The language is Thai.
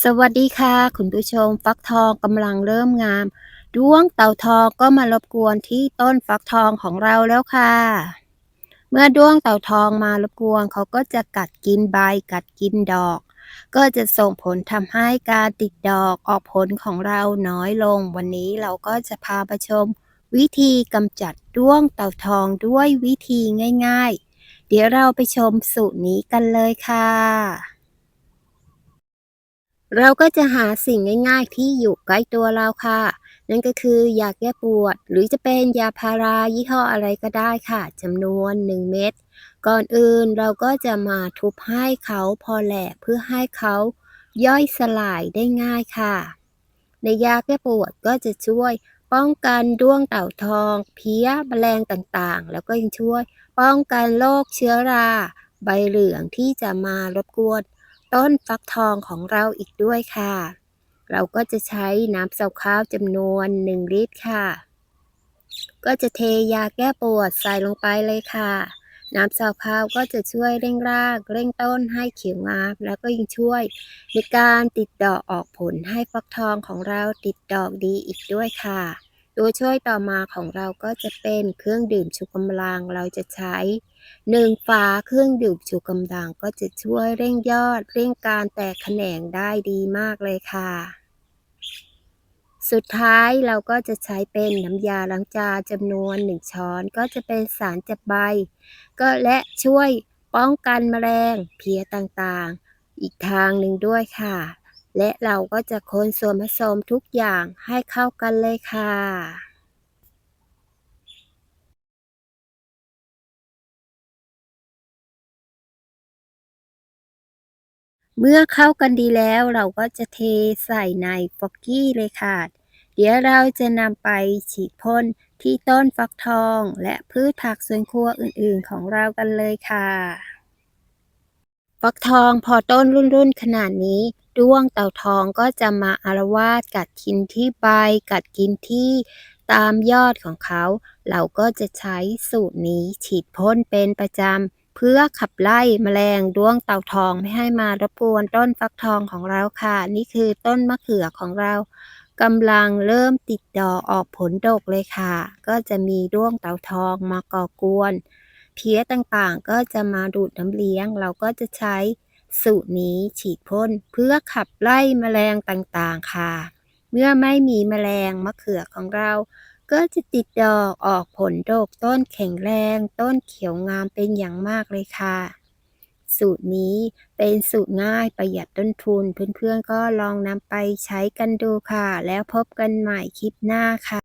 สวัสดีค่ะ คุณผู้ชม ฟักทองกำลังเริ่มงาม ด้วงเต่าทองก็มารบกวนที่ต้นฟักทองของเราแล้วค่ะ เมื่อด้วงเต่าทองมารบกวนเขาก็จะกัดกินใบกัดกินดอก ก็จะส่งผลทำให้การติดดอกออกผลของเราน้อยลง วันนี้เราก็จะพาไปชม วิธีกำจัดด้วงเต่าทองด้วยวิธีง่าย ๆ เดี๋ยวเราไปชมสูตรนี้กันเลยค่ะ เราก็จะหาสิ่งง่ายๆ ที่อยู่ใกล้ตัวเราค่ะ นั่นก็คือยาแก้ปวด หรือจะเป็นยาพารายี่ห้ออะไรก็ได้ค่ะจำนวน 1 เม็ดก่อนอื่นเราก็จะมาทุบให้เขาพอแหลกเพื่อให้เขาย่อยสลายได้ง่ายค่ะ ในยาแก้ปวดก็จะช่วยป้องกันด้วงเต่าทอง เพี้ยแมลงต่างๆ แล้วก็ยังช่วย ป้องกันโรคเชื้อรา ใบเหลืองที่จะมารบกวน ต้นฟักทองของเราอีกด้วยค่ะ เราก็จะใช้น้ำเสาข้าวจำนวน 1 ลิตรค่ะ ก็จะเทยาแก้ปวดใส่ลงไปเลยค่ะ น้ำเสาข้าวก็จะช่วยเร่งรากเร่งต้นให้เขียวงามแล้วก็ยังช่วยในการติดดอกออกผลให้ฟักทองของเราติดดอกดีอีกด้วยค่ะ ตัวช่วยต่อมาของเราก็จะเป็นเครื่องดื่มชูกำลังเราจะใช้หนึ่งฝาเครื่องดื่มชูกำลังก็จะช่วยเร่งยอดเร่งการแตกแขนงได้ดีมากเลยค่ะ สุดท้ายเราก็จะใช้เป็นน้ำยาล้างจานจำนวน 1 ช้อนก็จะเป็นสารจับใบ ก็และช่วยป้องกันแมลงเพี้ยต่างๆ อีกทางหนึ่งด้วยค่ะ และเราก็จะคนส่วนผสมทุกอย่างให้เข้ากันเลยค่ะเมื่อเข้ากันดีแล้วเราก็จะเทใส่ในฟอกกี้เลยค่ะ เดี๋ยวเราจะนำไปฉีดพ่นที่ต้นฟักทองและพืชผักสวนครัวอื่นๆของเรากันเลยค่ะ ฟักทองพอต้นรุ่นๆขนาดนี้ ด้วงเต่าทองก็จะมาอารวาสกัดกินที่ใบ กัดกินที่ตามยอดของเขา เราก็จะใช้สูตรนี้ฉีดพ่นเป็นประจำ เพื่อขับไล่แมลงด้วงเต่าทองไม่ให้มารบกวนต้นฟักทองของเราค่ะ นี่คือต้นมะเขือของเรากำลังเริ่มติดดอกออกผลดกเลยค่ะ ก็จะมีด้วงเต่าทองมาก่อกวน เพี้ยต่างๆก็จะมาดูดน้ำเลี้ยง เราก็จะใช้ สูตรนี้ฉีดพ่นเพื่อขับไล่แมลงต่างๆค่ะ เมื่อไม่มีแมลงมะเขือของเรา ก็จะติดดอกออกผลดกต้นแข็งแรง ต้นเขียวงามเป็นอย่างมากเลยค่ะ สูตรนี้เป็นสูตรง่ายประหยัดต้นทุนเพื่อนๆก็ลองนำไปใช้กันดูค่ะ แล้วพบกันใหม่คลิปหน้าค่ะ